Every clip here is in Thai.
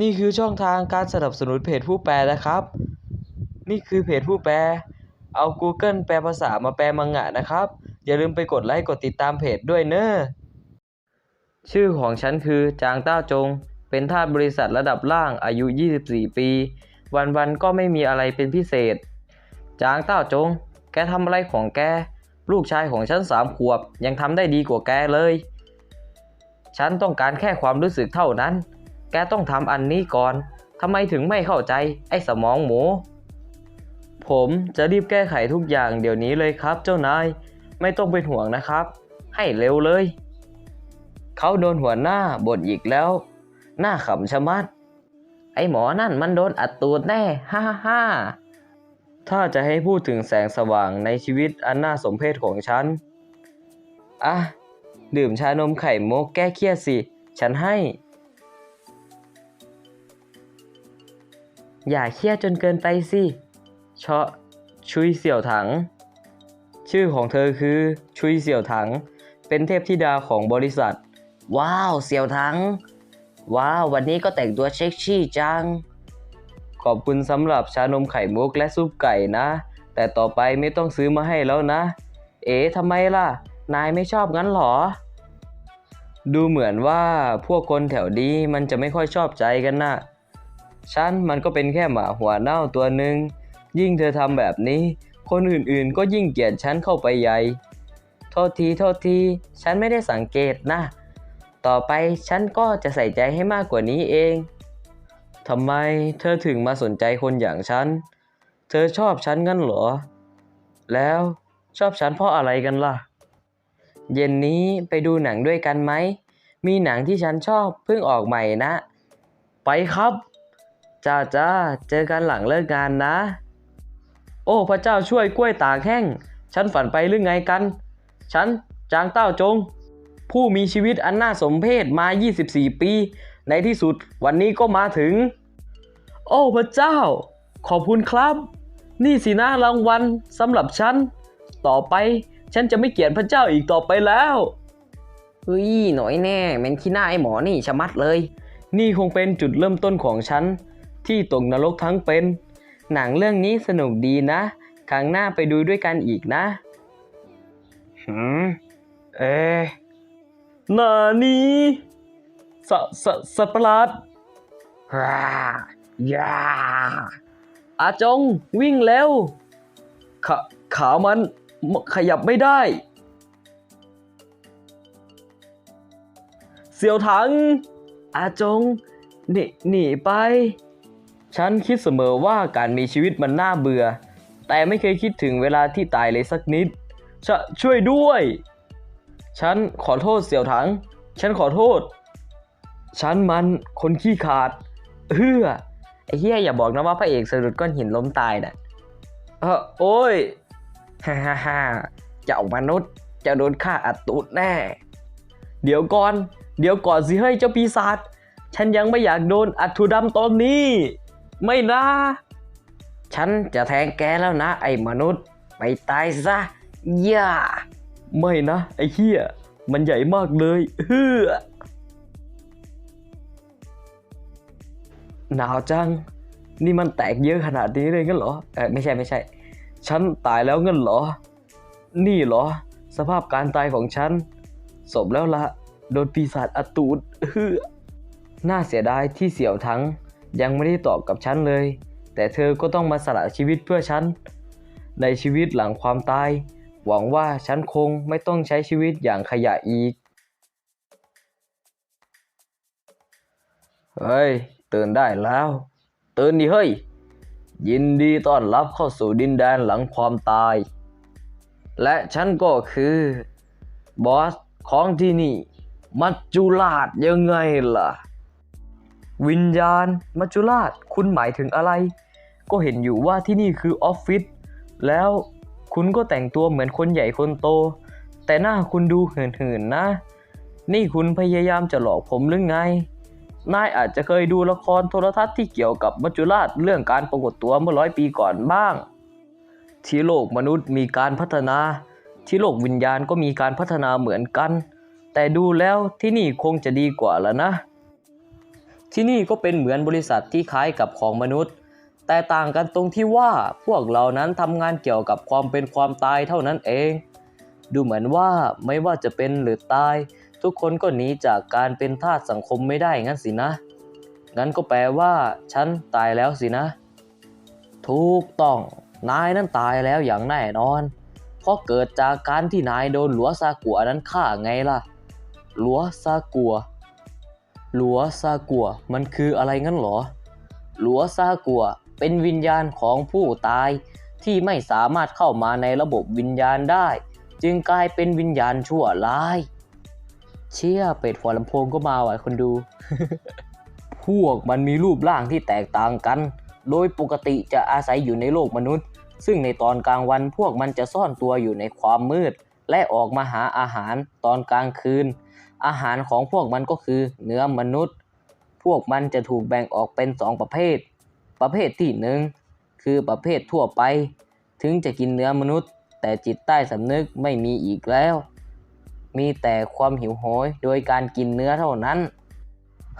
นี่คือช่องทางการสนับสนุนเพจผู้แปลนะครับ นี่คือเพจผู้แปล เอา Google แปลภาษามาแปลมังงะนะครับ อย่าลืมไปกดไลค์กดติดตามเพจด้วยเนอะชื่อของฉันคือจางต้าจง เป็นทาสบริษัทระดับล่างอายุ 24 ปี วันๆก็ไม่มีอะไรเป็นพิเศษ จางต้าจง แกทำอะไรของแก ลูกชายของฉันสามขวบ ยังทำได้ดีกว่าแกเลย ฉันต้องการแค่ความรู้สึกเท่านั้น แกต้องทำอันนี้ก่อน ทำไมถึงไม่เข้าใจ ไอ้สมองหมู ผมจะรีบแก้ไขทุกอย่างเดี๋ยวนี้เลยครับ เจ้านาย ไม่ต้องเป็นห่วงนะครับ ให้เร็วเลย เขาโดนหัวหน้าบ่นอีกแล้ว หน้าขำชะมัด ไอ้หมอนั่นมันโดนอัดตูดแน่ ฮ่าฮ่าฮ่าถ้าจะให้พูดถึงแสงสว่างในชีวิตอันน่าสมเพชของฉัน อะ ดื่มชานมไข่มุกแก้เครียดสิ ฉันให้ อย่าเครียดจนเกินไปสิเชาะชุยเสี่ยวถัง ชื่อของเธอคือชุยเสี่ยวถัง เป็นเทพธิดาของบริษัท ว้าว เสี่ยวถัง ว้าว วันนี้ก็แต่งตัวเซ็กซี่จัง ขอบคุณสำหรับชานมไข่มุกและซุปไก่นะ แต่ต่อไปไม่ต้องซื้อมาให้แล้วนะ เอ๋ทำไมล่ะ นายไม่ชอบงั้นหรอ ดูเหมือนว่าพวกคนแถวนี้มันจะไม่ค่อยชอบใจกันนะ ฉันมันก็เป็นแค่หมาหัวเน่าตัวหนึ่งยิ่งเธอทำแบบนี้ คนอื่นๆก็ยิ่งเกลียดฉันเข้าไปใหญ่ โทษทีโทษที ฉันไม่ได้สังเกตนะ ต่อไปฉันก็จะใส่ใจให้มากกว่านี้เองทำไมเธอถึงมาสนใจคนอย่างฉัน เธอชอบฉันงั้นเหรอ แล้วชอบฉันเพราะอะไรกันล่ะ เย็นนี้ไปดูหนังด้วยกันไหม มีหนังที่ฉันชอบเพิ่งออกใหม่นะ ไปครับ จ้าจ้าเจอกันหลังเลิกงานนะ โอ้พระเจ้าช่วยกล้วยตากแห้ง ฉันฝันไปหรือไงกัน ฉันจางเต้าจง ผู้มีชีวิตอันน่าสมเพชมา 24 ปี ในที่สุดวันนี้ก็มาถึง โอ้พระเจ้า ขอบคุณครับ นี่สินะรางวัลสำหรับฉัน ต่อไปฉันจะไม่เกลียดพระเจ้าอีกต่อไปแล้วเฮ้ยหน่อยแน่แมนขี้หน้าไอ้หมอนี่ชะมัดเลย นี่คงเป็นจุดเริ่มต้นของฉัน ที่ตกนรกทั้งเป็น หนังเรื่องนี้สนุกดีนะ ครั้งหน้าไปดูด้วยกันอีกนะ หืม เอ๊ะนานี้สสสัตว์ประหลาดฮ่ายาอาจงวิ่งเร็วขาขามันมขยับไม่ได้ เสียวถัง อาจงหนีหนีไป ฉันคิดเสมอว่าการมีชีวิตมันน่าเบื่อ แต่ไม่เคยคิดถึงเวลาที่ตายเลยสักนิดชช่วยด้วย ฉันขอโทษเสี่ยวถัง ฉันขอโทษ ฉันมันคนขี้ขาดเฮือไอ้เฮียอย่าบอกนะว่าพระเอกสะดุดก้อนหินล้มตายน่ะเออโอ้ยฮ่าฮ่าฮ่าเจ้ามนุษย์จะโดนฆ่าอัดตูดแน่ เดี๋ยวก่อน เดี๋ยวก่อนสิเฮ้ยเจ้าปีศาจฉันยังไม่อยากโดนอัดถุดำตอนนี้ ไม่นะ ฉันจะแทงแกแล้วนะ ไอ้มนุษย์ ไปตายซะย่าไม่นะ ไอ้เหี้ย มันใหญ่มากเลยเฮือหนาวจัง นี่มันแตกเยอะขนาดนี้เลยงั้นเหรอเออไม่ใช่ไม่ใช่ ฉันตายแล้วงั้นเหรอ นี่เหรอ สภาพการตายของฉันสมแล้วละโดนปีศาจอตูดเฮือน่าเสียดายที่เสี่ยวทั้ง ยังไม่ได้ตอบกับฉันเลย แต่เธอก็ต้องมาสละชีวิตเพื่อฉัน ในชีวิตหลังความตาย หวังว่าฉันคงไม่ต้องใช้ชีวิตอย่างขยะอีก เฮ้ย ตื่นได้แล้ว ตื่นดิเฮ้ย ยินดีต้อนรับเข้าสู่ดินแดนหลังความตาย และฉันก็คือบอสของที่นี่ มัจจุราชยังไงล่ะ วิญญาณ มัจจุราช คุณหมายถึงอะไร ก็เห็นอยู่ว่าที่นี่คือออฟฟิศ แล้วคุณก็แต่งตัวเหมือนคนใหญ่คนโต แต่หน้าคุณดูเหินๆนะ นี่คุณพยายามจะหลอกผมหรือไง นายอาจจะเคยดูละครโทรทัศน์ที่เกี่ยวกับมัจจุราชเรื่องการปรากฏตัวเมื่อร้อยปีก่อนบ้าง ที่โลกมนุษย์มีการพัฒนา ที่โลกวิญญาณก็มีการพัฒนาเหมือนกัน แต่ดูแล้วที่นี่คงจะดีกว่าแล้วนะ ที่นี่ก็เป็นเหมือนบริษัทที่คล้ายกับของมนุษย์ แต่ต่างกันตรงที่ว่าพวกเรานั้นทำงานเกี่ยวกับความเป็นความตายเท่านั้นเอง ดูเหมือนว่าไม่ว่าจะเป็นหรือตาย ทุกคนก็หนีจากการเป็นทาสสังคมไม่ได้งั้นสินะ งั้นก็แปลว่า ฉันตายแล้วสินะ ถูกต้องนายนั้นตายแล้วอย่างแน่นอน เพราะเกิดจากการที่นายโดนหลัวซากัวนั้นฆ่าไงล่ะ หลัวซากัว หลัวซากัวมันคืออะไรงั้นหรอ หลัวซากัวเป็นวิญญาณของผู้ตายที่ไม่สามารถเข้ามาในระบบวิญญาณได้ จึงกลายเป็นวิญญาณชั่วร้าย เชี่ยเป็ดหัวลำโพงก็มาว่ะคนดู พวกมันมีรูปร่างที่แตกต่างกัน โดยปกติจะอาศัยอยู่ในโลกมนุษย์ ซึ่งในตอนกลางวันพวกมันจะซ่อนตัวอยู่ในความมืด และออกมาหาอาหารตอนกลางคืน อาหารของพวกมันก็คือเนื้อมนุษย์ พวกมันจะถูกแบ่งออกเป็นสองประเภท ประเภทที่หนึ่งคือประเภททั่วไป ถึงจะกินเนื้อมนุษย์ แต่จิตใต้สำนึกไม่มีอีกแล้ว มีแต่ความหิวโหยโดยการกินเนื้อเท่านั้น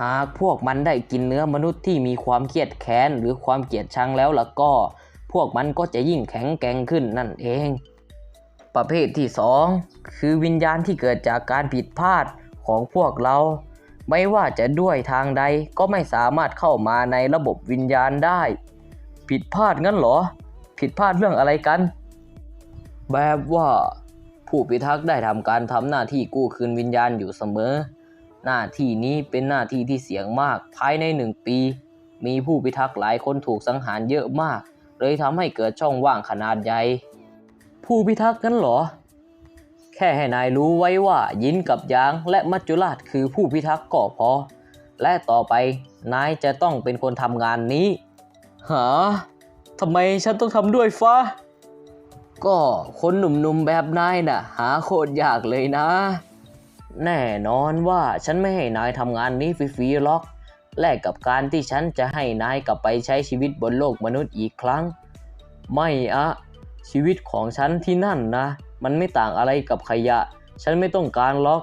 หากพวกมันได้กินเนื้อมนุษย์ที่มีความเครียดแค้นหรือความเกลียดชังแล้วล่ะก็ พวกมันก็จะยิ่งแข็งแกร่งขึ้นนั่นเอง ประเภทที่สองคือวิญญาณที่เกิดจากการผิดพลาด ของพวกเรา ไม่ว่าจะด้วยทางใดก็ไม่สามารถเข้ามาในระบบวิญญาณได้ ผิดพลาดงั้นเหรอ ผิดพลาดเรื่องอะไรกัน แบบว่า ผู้พิทักษ์ได้ทำการทำหน้าที่กู้คืนวิญญาณอยู่เสมอ หน้าที่นี้เป็นหน้าที่ที่เสี่ยงมากภายในหนึ่งปี มีผู้พิทักษ์หลายคนถูกสังหารเยอะมาก เลยทำให้เกิดช่องว่างขนาดใหญ่ผู้พิทักษ์นั้นเหรอ แค่ให้นายรู้ไว้ว่ายินกับยางและมัจจุราชคือผู้พิทักษ์ก็พอ และต่อไปนายจะต้องเป็นคนทำงานนี้หาทำไมฉันต้องทำด้วยฟ้า ก็คนหนุ่มๆแบบนายน่ะ หาโคตรยากเลยนะ แน่นอนว่าฉันไม่ให้นายทำงานนี้ฟรีๆหรอก แลกกับการที่ฉันจะให้นายกลับไปใช้ชีวิตบนโลกมนุษย์อีกครั้ง ไม่อะชีวิตของฉันที่นั่นนะ มันไม่ต่างอะไรกับขยะ ฉันไม่ต้องการหรอก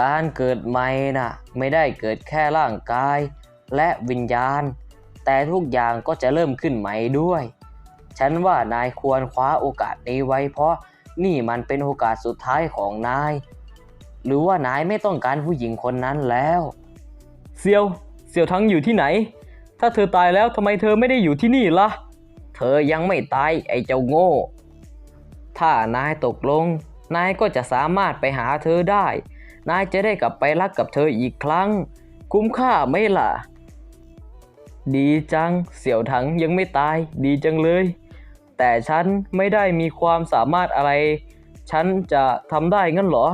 การเกิดใหม่น่ะไม่ได้เกิดแค่ร่างกาย และวิญญาณ แต่ทุกอย่างก็จะเริ่มขึ้นใหม่ด้วย ฉันว่านายควรคว้าโอกาสนี้ไว้ เพราะนี่มันเป็นโอกาสสุดท้ายของนาย หรือว่านายไม่ต้องการผู้หญิงคนนั้นแล้ว เซียว เซียวทั้งอยู่ที่ไหน ถ้าเธอตายแล้วทำไมเธอไม่ได้อยู่ที่นี่ล่ะ เธอยังไม่ตายไอ้เจ้าโง่ ถ้านายตกลง นายก็จะสามารถไปหาเธอได้ นายจะได้กลับไปรักกับเธออีกครั้ง คุ้มค่าไหมล่ะ ดีจัง เสี่ยวถังยังไม่ตาย ดีจังเลย แต่ฉันไม่ได้มีความสามารถอะไร ฉันจะทำได้งั้นเหรอ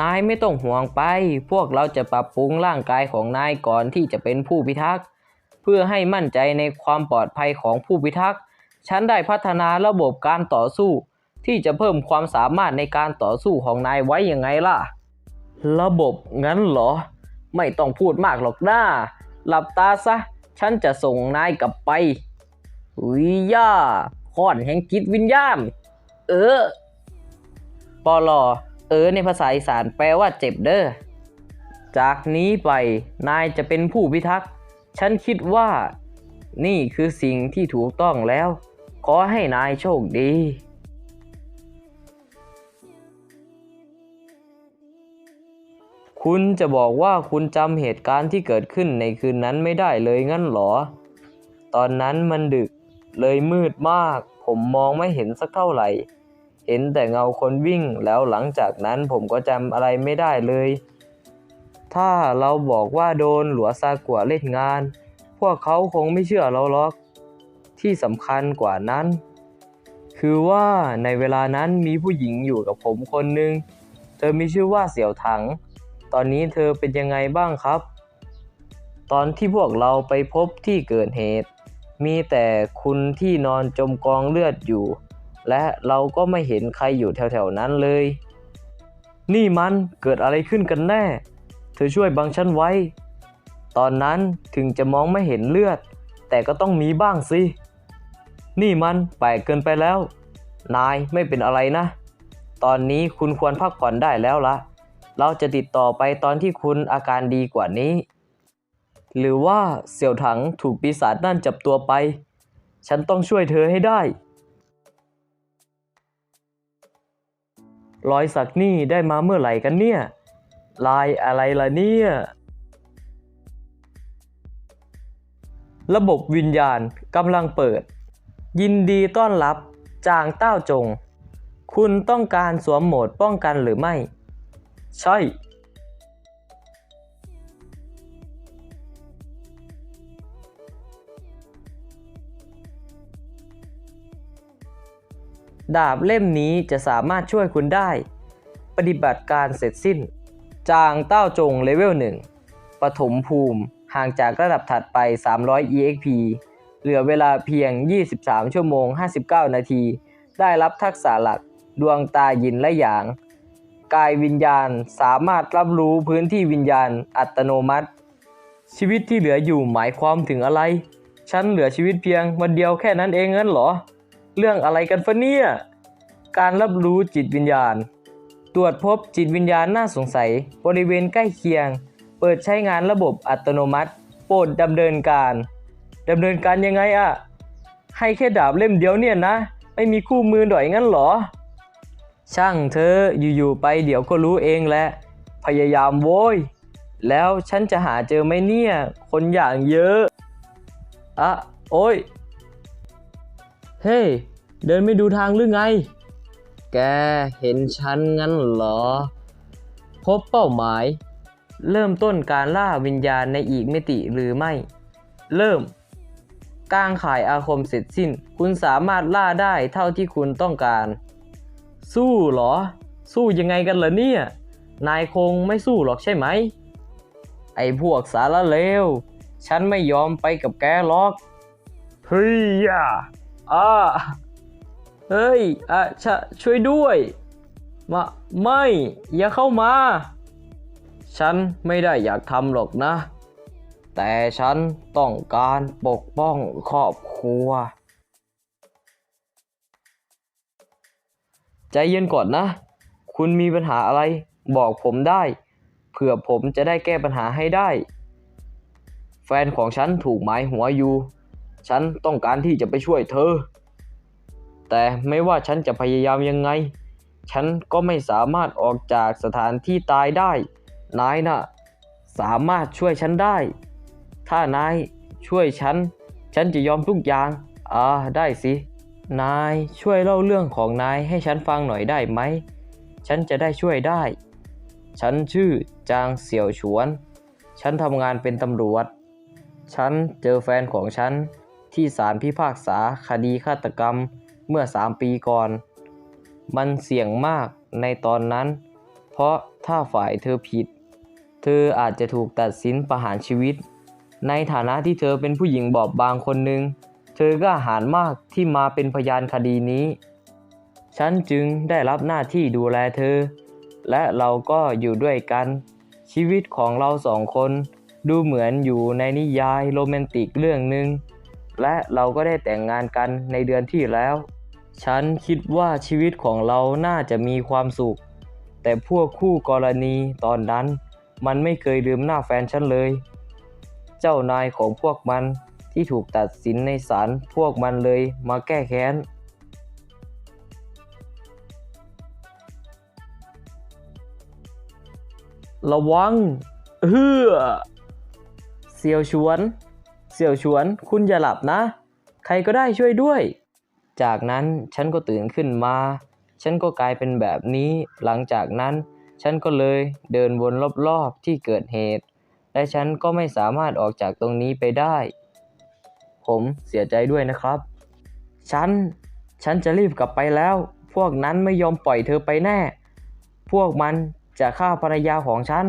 นายไม่ต้องห่วงไป พวกเราจะปรับปรุงร่างกายของนายก่อนที่จะเป็นผู้พิทักษ์ เพื่อให้มั่นใจในความปลอดภัยของผู้พิทักษ์ ฉันได้พัฒนาระบบการต่อสู้ ที่จะเพิ่มความสามารถในการต่อสู้ของนายไว้ยังไงล่ะ ระบบงั้นเหรอ ไม่ต้องพูดมากหรอกน้า หลับตาซะ ฉันจะส่งนายกลับไปวิย่าค้อนแห่งจิตวิญญาณ เออ ปอลอเออในภาษาอีสานแปลว่าเจ็บเด้อ จากนี้ไปนายจะเป็นผู้พิทักษ์ ฉันคิดว่า นี่คือสิ่งที่ถูกต้องแล้ว ขอให้นายโชคดีคุณจะบอกว่าคุณจำเหตุการณ์ที่เกิดขึ้นในคืนนั้นไม่ได้เลยงั้นหรอ ตอนนั้นมันดึกเลยมืดมาก ผมมองไม่เห็นสักเท่าไหร่ เห็นแต่เงาคนวิ่งแล้วหลังจากนั้นผมก็จำอะไรไม่ได้เลย ถ้าเราบอกว่าโดนหลัวซากัวเล่นงาน พวกเขาคงไม่เชื่อเราหรอก ที่สำคัญกว่านั้น คือว่าในเวลานั้นมีผู้หญิงอยู่กับผมคนหนึ่งเธอมีชื่อว่าเสี่ยวถัง ตอนนี้เธอเป็นยังไงบ้างครับ ตอนที่พวกเราไปพบที่เกิดเหตุ มีแต่คุณที่นอนจมกองเลือดอยู่ และเราก็ไม่เห็นใครอยู่แถวๆนั้นเลย นี่มันเกิดอะไรขึ้นกันแน่ เธอช่วยบังฉันไว้ ตอนนั้นถึงจะมองไม่เห็นเลือด แต่ก็ต้องมีบ้างสิ นี่มันแปลกเกินไปแล้ว นายไม่เป็นอะไรนะ ตอนนี้คุณควรพักผ่อนได้แล้วละ เราจะติดต่อไปตอนที่คุณอาการดีกว่านี้ หรือว่าเสี่ยวถังถูกปีศาจนั่นจับตัวไป ฉันต้องช่วยเธอให้ได้ รอยสักนี่ได้มาเมื่อไหร่กันเนี่ย ลายอะไรล่ะเนี่ยระบบวิญญาณกำลังเปิด ยินดีต้อนรับจางเต้าจง คุณต้องการสวมโหมดป้องกันหรือไม่ ใช่ ดาบเล่มนี้จะสามารถช่วยคุณได้ ปฏิบัติการเสร็จสิ้น จางเต้าจงเลเวล1ปฐมภูมิห่างจากระดับถัดไป 300 EXP เหลือเวลาเพียง 23 ชั่วโมง 59 นาที ได้รับทักษะหลัก ดวงตายินและหยาง กายวิญญาณสามารถรับรู้พื้นที่วิญญาณอัตโนมัติ ชีวิตที่เหลืออยู่หมายความถึงอะไร ฉันเหลือชีวิตเพียงวันเดียวแค่นั้นเองงั้นเหรอ เรื่องอะไรกันฟะเนี่ย การรับรู้จิตวิญญาณ ตรวจพบจิตวิญญาณน่าสงสัย บริเวณใกล้เคียง เปิดใช้งานระบบอัตโนมัติ โปรดดำเนินการ ดำเนินการยังไงอะให้แค่ดาบเล่มเดียวเนี่ยนะ ไม่มีคู่มือหน่อยงั้นเหรอ ช่างเธออยู่ๆไปเดี๋ยวก็รู้เองแหละ พยายามโว้ย แล้วฉันจะหาเจอไหมเนี่ย คนอย่างเยอะอะโอ้ย เฮ้เดินไม่ดูทางหรือไง แกเห็นฉันงั้นเหรอ พบเป้าหมาย เริ่มต้นการล่าวิญญาณในอีกมิติหรือไม่ เริ่ม กางขายอาคมเสร็จสิ้น คุณสามารถล่าได้เท่าที่คุณต้องการ สู้เหรอ สู้ยังไงกันล่ะเนี่ย นายคงไม่สู้หรอกใช่ไหม ไอ้พวกสารเลว ฉันไม่ยอมไปกับแกหรอกเฮ้ยอะอ่าเฮ้ยอะชะช่วยด้วยมาไม่ อย่าเข้ามา ฉันไม่ได้อยากทำหรอกนะ แต่ฉันต้องการปกป้องครอบครัว ใจเย็นก่อนนะ คุณมีปัญหาอะไรบอกผมได้ เผื่อผมจะได้แก้ปัญหาให้ได้ แฟนของฉันถูกหมายหัวอยู่ ฉันต้องการที่จะไปช่วยเธอ แต่ไม่ว่าฉันจะพยายามยังไง ฉันก็ไม่สามารถออกจากสถานที่ตายได้ นายน่ะสามารถช่วยฉันได้ ถ้านายช่วยฉัน ฉันจะยอมทุกอย่าง อ่า ได้สิ นายช่วยเล่าเรื่องของนายให้ฉันฟังหน่อยได้ไหม ฉันจะได้ช่วยได้ ฉันชื่อจางเสี่ยวฉวน ฉันทำงานเป็นตำรวจ ฉันเจอแฟนของฉันที่ศาลพิพากษาคดีฆาตกรรมเมื่อสามปีก่อน มันเสี่ยงมากในตอนนั้น เพราะถ้าฝ่ายเธอผิด เธออาจจะถูกตัดสินประหารชีวิต ในฐานะที่เธอเป็นผู้หญิงบอบบางคนหนึ่ง เธอกล้าหาญมากที่มาเป็นพยานคดีนี้ ฉันจึงได้รับหน้าที่ดูแลเธอ และเราก็อยู่ด้วยกัน ชีวิตของเราสองคนดูเหมือนอยู่ในนิยายโรแมนติกเรื่องหนึ่ง และเราก็ได้แต่งงานกันในเดือนที่แล้ว ฉันคิดว่าชีวิตของเราน่าจะมีความสุข แต่พวกคู่กรณีตอนนั้น มันไม่เคยลืมหน้าแฟนฉันเลย เจ้านายของพวกมันที่ถูกตัดสินในศาลพวกมันเลยมาแก้แค้น ระวัง เฮือเสี่ยวชวน เสี่ยวชวน คุณอย่าหลับนะ ใครก็ได้ช่วยด้วย จากนั้นฉันก็ตื่นขึ้นมา ฉันก็กลายเป็นแบบนี้ หลังจากนั้น ฉันก็เลยเดินวนรอบๆที่เกิดเหตุ และฉันก็ไม่สามารถออกจากตรงนี้ไปได้ ผมเสียใจด้วยนะครับ ฉัน ฉันจะรีบกลับไปแล้ว พวกนั้นไม่ยอมปล่อยเธอไปแน่ พวกมันจะฆ่าภรรยาของฉัน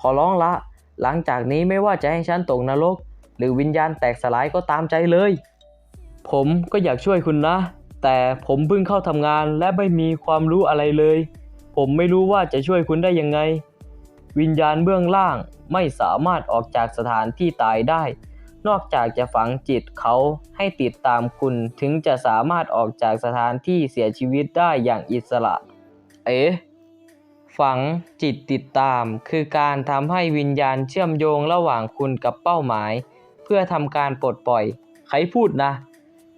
ขอร้องละ หลังจากนี้ไม่ว่าจะให้ฉันตกนรก หรือวิญญาณแตกสลายก็ตามใจเลย ผมก็อยากช่วยคุณนะ แต่ผมเพิ่งเข้าทำงานและไม่มีความรู้อะไรเลย ผมไม่รู้ว่าจะช่วยคุณได้ยังไง วิญญาณเบื้องล่างไม่สามารถออกจากสถานที่ตายได้ นอกจากจะฝังจิตเขาให้ติดตามคุณถึงจะสามารถออกจากสถานที่เสียชีวิตได้อย่างอิสระ เอ๊ะฝังจิตติดตาม คือการทำให้วิญญาณเชื่อมโยงระหว่างคุณกับเป้าหมาย เพื่อทำการปลดปล่อย ใครพูดนะ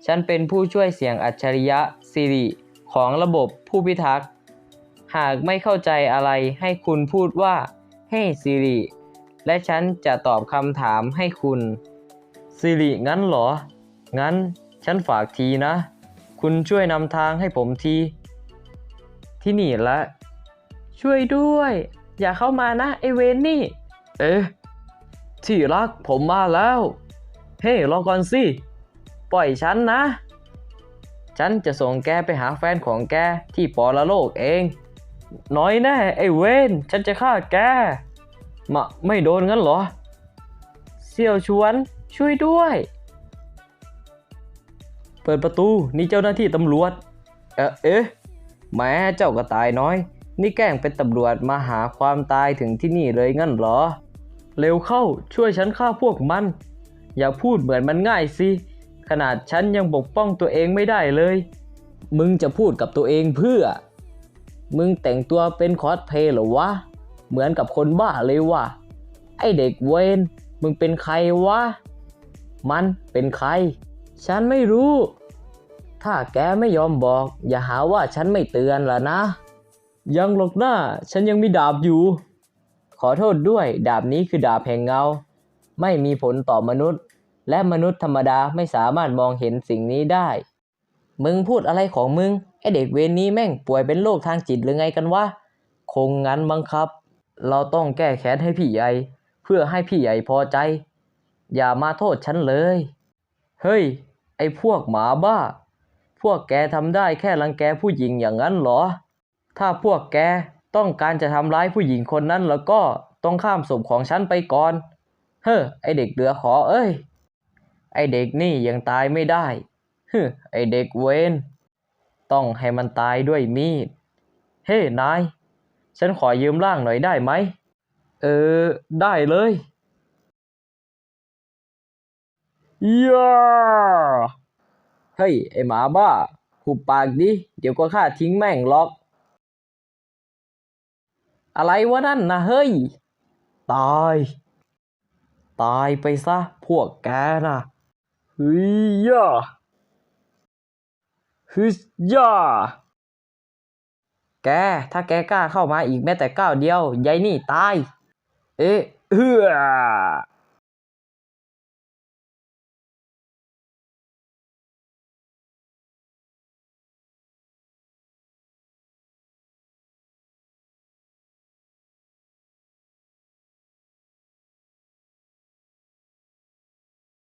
ฉันเป็นผู้ช่วยเสียงอัจฉริยะสิริของระบบผู้พิทักษ์ หากไม่เข้าใจอะไรให้คุณพูดว่า เฮ้ hey, สิริและฉันจะตอบคำถามให้คุณสิริงั้นเหรอ งั้นฉันฝากทีนะ คุณช่วยนำทางให้ผมที ที่นี่ละ ช่วยด้วย อย่าเข้ามานะไอเวนนี่ เอ๊ะที่รักผมมาแล้ว เฮ้รอก่อนสิ ปล่อยฉันนะ ฉันจะส่งแกไปหาแฟนของแกที่ปอละโลกเอง น้อยแน่ไอเวนฉันจะฆ่าแกมาไม่โดนงั้นเหรอ เสี่ยวชวนช่วยด้วย เปิดประตูนี่เจ้าหน้าที่ตำรวจ เอ๊ะเอ๊ะแม้เจ้ากระตายน้อย นี่แกล้งเป็นตำรวจมาหาความตายถึงที่นี่เลยงั้นเหรอ เร็วเข้าช่วยฉันฆ่าพวกมัน อย่าพูดเหมือนมันง่ายสิ ขนาดฉันยังปกป้องตัวเองไม่ได้เลย มึงจะพูดกับตัวเองเพื่อ มึงแต่งตัวเป็นคอสเพลย์เหรอวะ เหมือนกับคนบ้าเลยวะไอเด็กเวนมึงเป็นใครวะ มันเป็นใคร ฉันไม่รู้ ถ้าแกไม่ยอมบอก อย่าหาว่าฉันไม่เตือนล่ะนะ ยังหรอกหน้า ฉันยังมีดาบอยู่ ขอโทษด้วย ดาบนี้คือดาบแห่งเงา ไม่มีผลต่อมนุษย์ และมนุษย์ธรรมดาไม่สามารถมองเห็นสิ่งนี้ได้ มึงพูดอะไรของมึง ไอเด็กเวรนี้แม่งป่วยเป็นโรคทางจิตหรือไงกันวะ คงงั้นบังครับ เราต้องแก้แค้นให้พี่ใหญ่ เพื่อให้พี่ใหญ่พอใจ อย่ามาโทษฉันเลย เฮ้ย ไอพวกหมาบ้า พวกแกทำได้แค่รังแกผู้หญิงอย่างนั้นเหรอ ถ้าพวกแกต้องการจะทำร้ายผู้หญิงคนนั้นแล้วก็ต้องข้ามศพของฉันไปก่อน เฮ้อ ไอเด็กเหลือขอเอ้ย ไอเด็กนี่ยังตายไม่ได้ เฮึไอเด็กเวน ต้องให้มันตายด้วยมีด เฮ้ นาย ฉันขอยืมร่างหน่อยได้ไหม เออ ได้เลยย่าเฮ้ย ไอหมาบ้า หุบปากดิ เดี๋ยวก็ฆ่าทิ้งแม่งล็อก อะไรวะนั่นนะเฮ้ย ตาย ตายไปซะ พวกแกนะเฮ้ยย่า ฮึสย่าแก ถ้าแกกล้าเข้ามาอีกแม้แต่ก้าวเดียวยายนี่ตาย เอ๊ะเฮือ